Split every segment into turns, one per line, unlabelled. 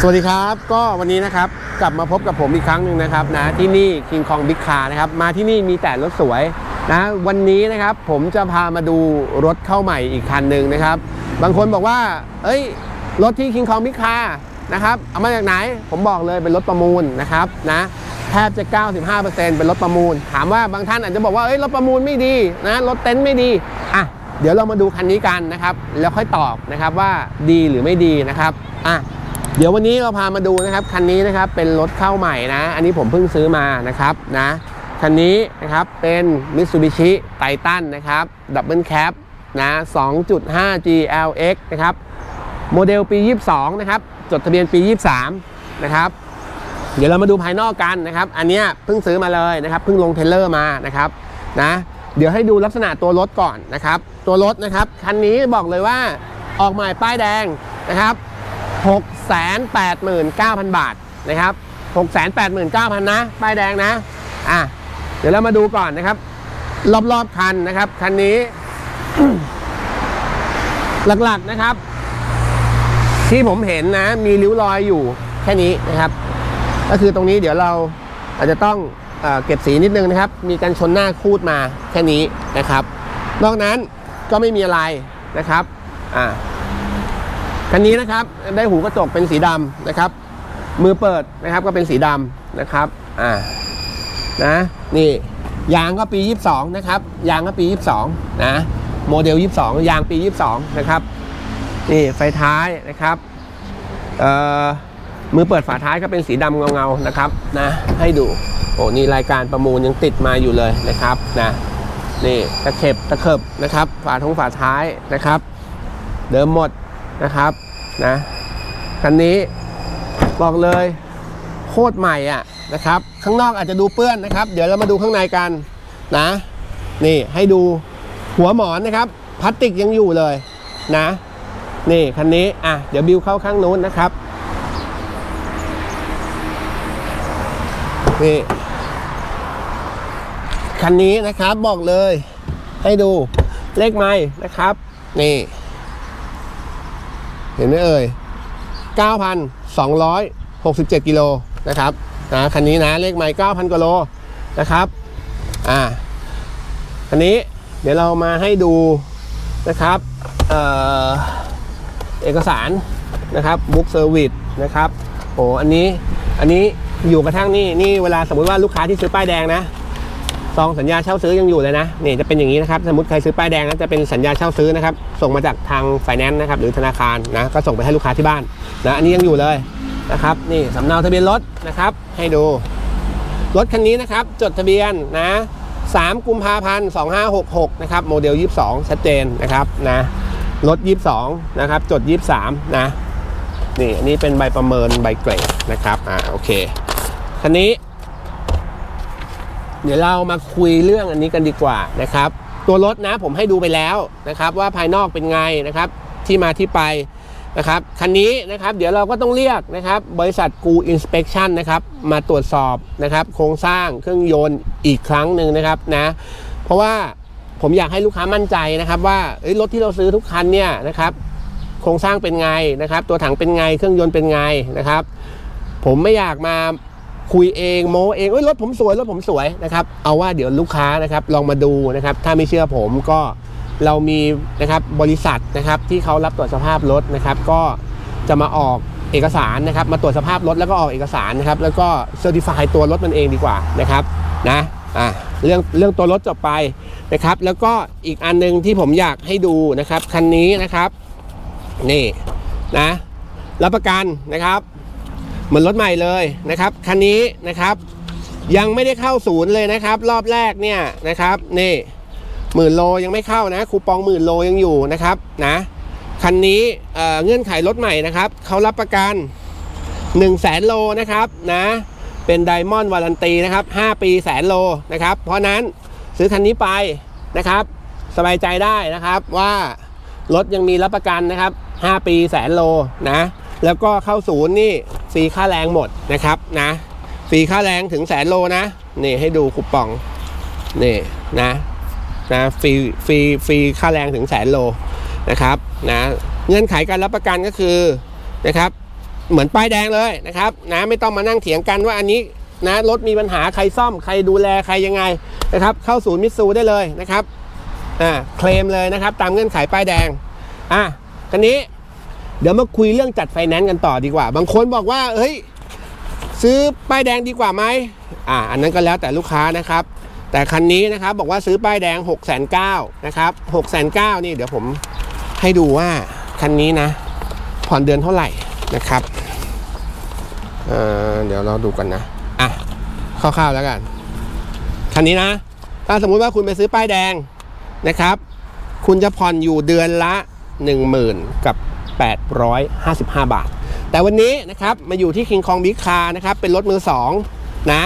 สวัสดีครับก็วันนี้นะครับกลับมาพบกับผมอีกครั้งหนึ่งนะครับนะที่นี่ King Kong Big Car นะครับมาที่นี่มีแต่รถสวยนะวันนี้นะครับผมจะพามาดูรถเข้าใหม่อีกคันหนึ่งนะครับ บางคนบอกว่า เอ้ย รถที่ King Kong Big Car นะครับเอามาจากไหนผมบอกเลยเป็นรถประมูลนะครับนะแทบจะ 95%เป็นรถประมูล ถามว่าบางท่านอาจจะบอกว่าเอ้ยรถประมูลไม่ดีนะรถเต็นท์ไม่ดีอะเดี๋ยวเรามาดูคันนี้กันนะครับแล้วค่อยตอบนะครับว่าดีหรือไม่ดีนะครับอะ เดี๋ยววันนี้เราพามาดูนะครับคันนี้นะครับเป็นรถเข้าใหม่นะ อันนี้ผมเพิ่งซื้อมานะครับนะคันนี้นะครับเป็น Mitsubishi Titan นะครับดับเบิลแคปนะ2.5 GLX นะครับโมเดลปี 22 นะครับ จดทะเบียนปี 23 นะครับ เดี๋ยวเรามาดูภายนอกกันนะครับ อันนี้เพิ่งซื้อมาเลยนะครับเพิ่งลงเทเลอร์มานะครับนะเดี๋ยวให้ดูลักษณะตัวรถก่อนนะครับ ตัวรถนะครับคันนี้บอกเลยว่าออกใหม่ป้ายแดงนะครับ 689,000 บาทนะครับ689,000 นะ ป้ายแดงนะ อะ เดี๋ยวเรามาดูก่อนนะครับ รอบๆคันนะครับ คันนี้ หลักๆนะครับ ที่ผมเห็นนะ มีริ้วรอยอยู่แค่นี้นะครับ ก็คือตรงนี้เดี๋ยวเราอาจจะต้องเอเก็บสีนิดนึงนะครับ มีการชนหน้าคูดมาแค่นี้นะครับ นอกนั้นก็ไม่มีอะไรนะครับ อ่า คันนี้นะครับได้หูกระจกเป็นสีดำนะครับ มือเปิดนะครับก็เป็นสีดำนะครับอ่านะนี่ยางก็ปี 22 นะครับ ยางก็ปี 22 นะ โมเดล 22 ยางปี 22 นะครับ นี่ไฟท้ายนะครับเอ่อมือเปิดฝาท้ายก็เป็นสีดำเงาๆนะครับนะให้ดูโอ้นี่รายการประมูลยังติดมาอยู่เลยนะครับนะนี่ตะเข็บตะเข็บนะครับ ฝาท้องฝาท้ายนะครับ เดิมหมด นะครับนะคันนี้บอกเลยโคตรใหม่อะนะครับ ข้างนอกอาจจะดูเปื้อนนะครับ เดี๋ยวเรามาดูข้างในกันนะ นี่ให้ดูหัวหมอนนะครับพลาสติกยังอยู่เลยนะ นี่คันนี้อะเดี๋ยวบิวเข้าข้างนู้นนะครับนี่คันนี้นะครับบอกเลย ให้ดูเลขไม้นะครับ นี่ เห็นไหมเอ่ย 9,267 กิโลนะครับนะคันนี้นะเลขไมล์9,000กิโลนะครับอ่าคันนี้เดี๋ยวเรามาให้ดูนะครับเออเอกสารนะครับบุ๊กเซอร์วิสนะครับโอ้อันนี้อันนี้อยู่กระทั่งนี่นี่เวลาสมมุติว่าลูกค้าที่ซื้อป้ายแดงนะ ซองสัญญาเช่าซื้อยังอยู่เลยนะนี่จะเป็นอย่างนี้นะครับสมมติใครซื้อป้ายแดงนะจะเป็นสัญญาเช่าซื้อนะครับส่งมาจากทางไฟแนนซ์นะครับหรือธนาคารนะก็ส่งไปให้ลูกค้าที่บ้านนะอันนี้ยังอยู่เลยนะครับนี่สำเนาทะเบียนรถนะครับให้ดู รถคันนี้นะครับจดทะเบียนนะ3กุมภาพันธ์2566นะครับโมเดล 22 ชัดเจนนะครับนะรถ 22 นะครับ จด 23 นะ นี่อันนี้เป็นใบประเมินใบเกรดนะครับ อ่า โอเค คันนี้ เดี๋ยวเรามาคุยเรื่องอันนี้กันดีกว่านะครับ ตัวรถนะผมให้ดูไปแล้วนะครับ ว่าภายนอกเป็นไงนะครับ ที่มาที่ไปนะครับคันนี้นะครับเดี๋ยวเราก็ต้องเรียกนะครับ บริษัทกูอินสเป t ชันนะครับมาตรวจสอบนะครับ โครงสร้างเครื่องยนต์อีกครั้งหนึ่งนะครับนะ เพราะว่าผมอยากให้ลูกค้ามั่นใจนะครับ ว่ารถที่เราซื้อทุกคันเนี่ยนะครับ โครงสร้างเป็นไงนะครับ ตัวถังเป็นไงเครื่องยนต์เป็นไงนะครับ ผมไม่อยากมา คุยเองโมเองเอ้ยรถผมสวยรถผมสวยนะครับเอาว่าเดี๋ยวลูกค้านะครับลองมาดูนะครับถ้าไม่เชื่อผมก็เรามีนะครับบริษัทนะครับที่เขารับตรวจสภาพรถนะครับก็จะมาออกเอกสารนะครับมาตรวจสภาพรถแล้วก็ออกเอกสารนะครับแล้วก็เซอร์ติฟายตัวรถมันเองดีกว่านะครับนะอะเรื่องเรื่องตัวรถจบไปนะครับแล้วก็อีกอันหนึงที่ผมอยากให้ดูนะครับคันนี้นะครับนี่นะรับประกันนะครับ เหมือนรถใหม่เลยนะครับคันนี้นะครับ ยังไม่ได้เข้าศูนย์เลยนะครับ รอบแรกเนี่ยนะครับนี่หมื่นโลยังไม่เข้านะ คูปองหมื่นโลยังอยู่นะครับนะคันนี้เอ่อเงื่อนไขรถใหม่นะครับเขารับประกัน1 0 0 0 0แสนโลนะครับนะเป็นไดมอนด์วารันตีนะครับ 5 ปีแสนโลนะครับ เพราะนั้นซื้อคันนี้ไปนะครับ สบายใจได้นะครับว่ารถยังมีรับประกันนะครับ 5 ปีแสนโลนะ แล้วก็เข้าศูนย์นี่ รีค่าแรงหมดนะครับนะฟรีค่าแรงถึงแสนโลนะนี่ให้ดูคูปองนี่นะนะฟรีฟรีฟรีค่าแรงถึงแสนโลนะครับนะเงื่อนไขการรับประกันก็คือนะครับเหมือนป้ายแดงเลยนะครับนะไม่ต้องมานั่งเถียงกันว่าอันนี้นะรถมีปัญหาใครซ่อมใครดูแลใครยังไงนะครับเข้าศูนย์มิตซูได้เลยนะครับอ่าเคลมเลยนะครับตามเงื่อนไขป้ายแดงอะคันนี้ เดี๋ยวมาคุยเรื่องจัดไฟแนนซ์กันต่อดีกว่า บางคนบอกว่า เฮ้ย ซื้อป้ายแดงดีกว่าไหมอ่า อันนั้นก็แล้วแต่ลูกค้านะครับ แต่คันนี้นะครับบอกว่าซื้อป้ายแดง6กแสนเนะครับ6กแสนเนี่เดี๋ยวผมให้ดูว่าคันนี้นะ ผ่อนเดือนเท่าไหร่นะครับเอ่อเดี๋ยวเราดูกันนะ อะคร่าวๆแล้วกัน คันนี้นะ ถ้าสมมุติว่าคุณไปซื้อป้ายแดงนะครับ คุณจะผ่อนอยู่เดือนละ 10,000 กับ 855 บาท แต่วันนี้นะครับมาอยู่ที่ King Kong Big Car นะครับเป็นรถมือ2นะ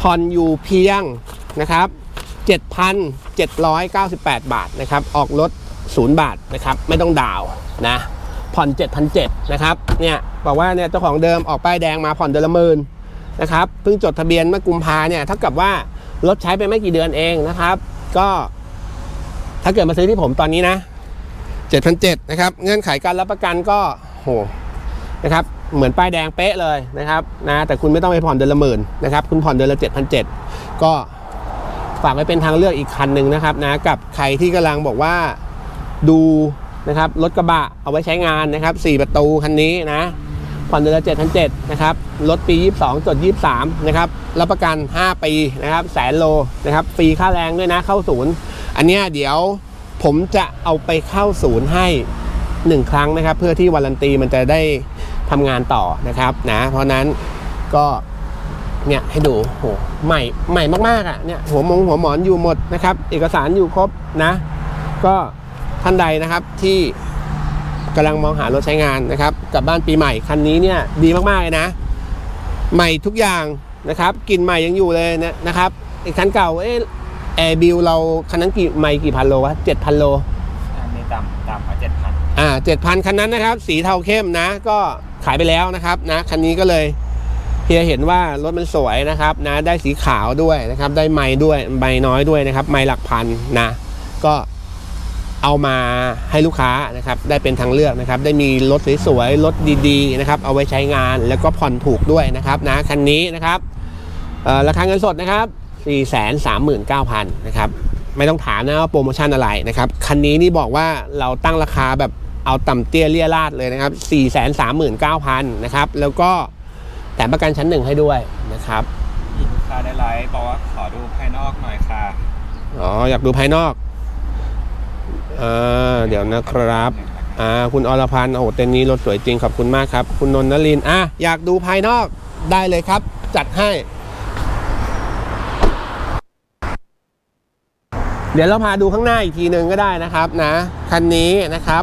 ผ่อนอยู่เพียงนะครับ7,798 บาทนะครับออกรถ 0 บาทนะครับไม่ต้องดาวนะผ่อน7,700นะครับเนี่ยบอกว่าเนี่ยเจ้าของเดิมออกป้ายแดงมาผ่อนเดือนละหมื่นนะครับเพิ่งจดทะเบียนเมื่อกุมภาเนี่ยเท่ากับว่ารถใช้ไปไม่กี่เดือนเองนะครับ ก็ถ้าเกิดมาซื้อที่ผมตอนนี้นะ 7,700นะครับ เงื่อนไขการรับประกันก็โหนะครับ เหมือนป้ายแดงเป๊ะเลยนะครับนะแต่คุณไม่ต้องไปผ่อนเดือนละหมื่นนะครับ คุณผ่อนเดือนละ 7,700 ก็ฝากไว้เป็นทางเลือกอีกคันหนึ่งนะครับนะกับใครที่กำลังบอกว่าดูนะครับรถกระบะเอาไว้ใช้งานนะครับ 4 ประตูคันนี้นะผ่อนเดือนละ7,700นะครับรถปี 22จด23นะครับรับประกัน 5 ปีนะครับแสนโลนะครับฟรีค่าแรงด้วยนะเข้าศูนย์ อันเนี้ยเดี๋ยว ผมจะเอาไปเข้าศูนย์ให้ 1 ครั้งนะครับ เพื่อที่วารันตีมันจะได้ทำงานต่อนะครับนะเพราะนั้นก็เนี่ยให้ดูโหใหม่ใหม่มากๆอะเนี่ยหัวมงหัวหมอนอยู่หมดนะครับ เอกสารอยู่ครบนะ ก็ท่านใดนะครับที่กำลังมองหารถใช้งานนะครับกลับบ้านปีใหม่คันนี้เนี่ยดีมากๆเลยนะ ใหม่ทุกอย่างนะครับกลิ่นใหม่ยังอยู่เลยนะนะครับไอ้คันเก่าเอ๊ แอร์บิลเราคันนั้นกี่ไม่กี่พันโลวะเจ็ดพันโล
อันนี้ต่ำต่ำมาเจ็ดพัน
อ่าเจ็ดพันคันนั้นนะครับ สีเทาเข้มนะ ก็ขายไปแล้วนะครับนะคันนี้ก็เลยเฮียเห็นว่ารถมันสวยนะครับนะได้สีขาวด้วยนะครับ ได้ไม้ด้วยไม้น้อยด้วยนะครับ ไม้หลักพันนะ ก็เอามาให้ลูกค้านะครับ ได้เป็นทางเลือกนะครับ ได้มีรถสวยๆรถดีๆนะครับ เอาไว้ใช้งานแล้วก็ผ่อนถูกด้วยนะครับนะคันนี้นะครับเอ่อราคาเงินสดนะครับ 439,000นะครับไม่ต้องถามนะว่าโปรโมชั่นอะไรนะครับคันนี้นี่บอกว่าเราตั้งราคาแบบเอาต่ำเตี้ยเลี่ยราดเลยนะครับ 439,000นะครับแล้วก็แถมประกันชั้นหนึ่งให้ด้วยนะครับ
มีลูกค้าได้ไลฟ์บอกว่าขอดูภายนอกหน่อยค่ะ
อ๋ออยากดูภายนอกอ่าเดี๋ยวนะครับอ่าคุณอรพันธ์โอ้โหเต็นท์นี้รถสวยจริงขอบคุณมากครับ คุณนนทนลินทร์อะอยากดูภายนอกได้เลยครับ จัดให้ เดี๋ยวเราพาดูข้างหน้าอีกทีหนึ่งก็ได้นะครับนะคันนี้นะครับ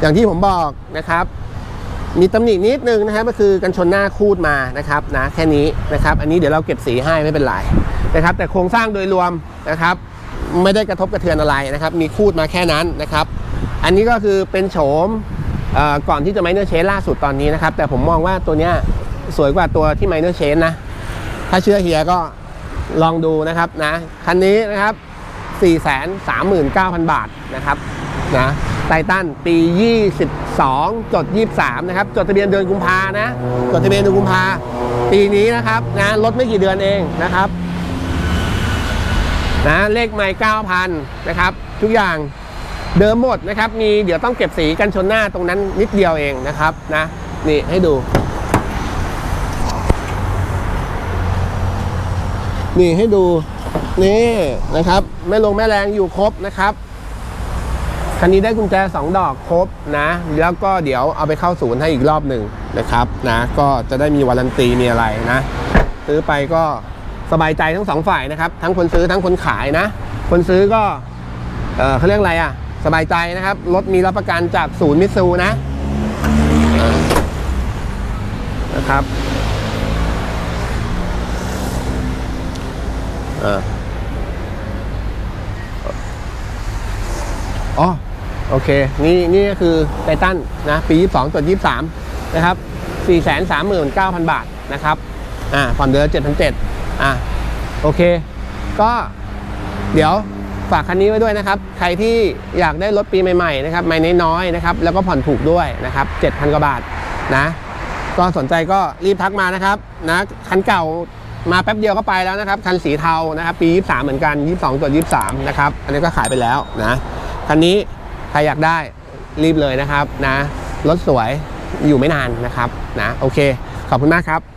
อย่างที่ผมบอกนะครับ มีตำหนินิดนึงนะครับก็คือกันชนหน้าคูดมานะครับนะแค่นี้นะครับ อันนี้เดี๋ยวเราเก็บสีให้ไม่เป็นไรนะครับ แต่โครงสร้างโดยรวมนะครับ ไม่ได้กระทบกระเทือนอะไรนะครับ มีคูดมาแค่นั้นนะครับ อันนี้ก็คือเป็นโฉมก่อนที่จะไมเนอร์เชนล่าสุดตอนนี้นะครับ แต่ผมมองว่าตัวเนี้ยสวยกว่าตัวที่ไมเนอร์เชนนะ ถ้าเชื่อเฮียก็ลองดูนะครับนะคันนี้นะครับ 439,000 บาทนะครับนะไททันปี 22 จด 23 นะครับ จดทะเบียนเดือนกุมภานะ จดทะเบียนเดือนกุมภาปีนี้นะครับนะลดไม่กี่เดือนเองนะครับนะเลขไม่9,000 นะครับ ทุกอย่างเดิมหมดนะครับ มีเดี๋ยวต้องเก็บสีกันชนหน้าตรงนั้นนิดเดียวเองนะครับนะนี่ให้ดู นี่ให้ดูนี่นะครับแม่ลงแม่แรงอยู่ครบนะครับคันนี้ได้กุญแจ 2 ดอกครบนะ แล้วก็เดี๋ยวเอาไปเข้าศูนย์ให้อีกรอบหนึ่งนะครับนะก็จะได้มีวารันตีมีอะไรนะ ซื้อไปก็สบายใจทั้งสองฝ่ายนะครับ ทั้งคนซื้อทั้งคนขายนะ คนซื้อก็เออเขาเรียกอะไรอะ สบายใจนะครับรถมีรับประกันจากศูนย์มิตซูนะนะครับ อออ๋อโอเค นี่นี่ก็คือไททันนะปี 22จด23 นะครับ 439,000 บาทนะครับอ่าผ่อนเดือน7,700อ่าโอเค ก็เดี๋ยวฝากคันนี้ไว้ด้วยนะครับ ใครที่อยากได้รถปีใหม่ๆนะครับไม่น้อยๆนะครับ แล้วก็ผ่อนถูกด้วยนะครับ7,000 กว่าบาทนะ ก็สนใจก็รีบทักมานะครับนะคันเก่า มาแป๊บเดียวก็ไปแล้วนะครับคันสีเทานะครับปี 23 เหมือนกัน 22 ตัว 23 นะครับ อันนี้ก็ขายไปแล้วนะคันนี้ใครอยากได้รีบเลยนะครับนะรถสวยอยู่ไม่นานนะครับนะโอเค ขอบคุณมากครับ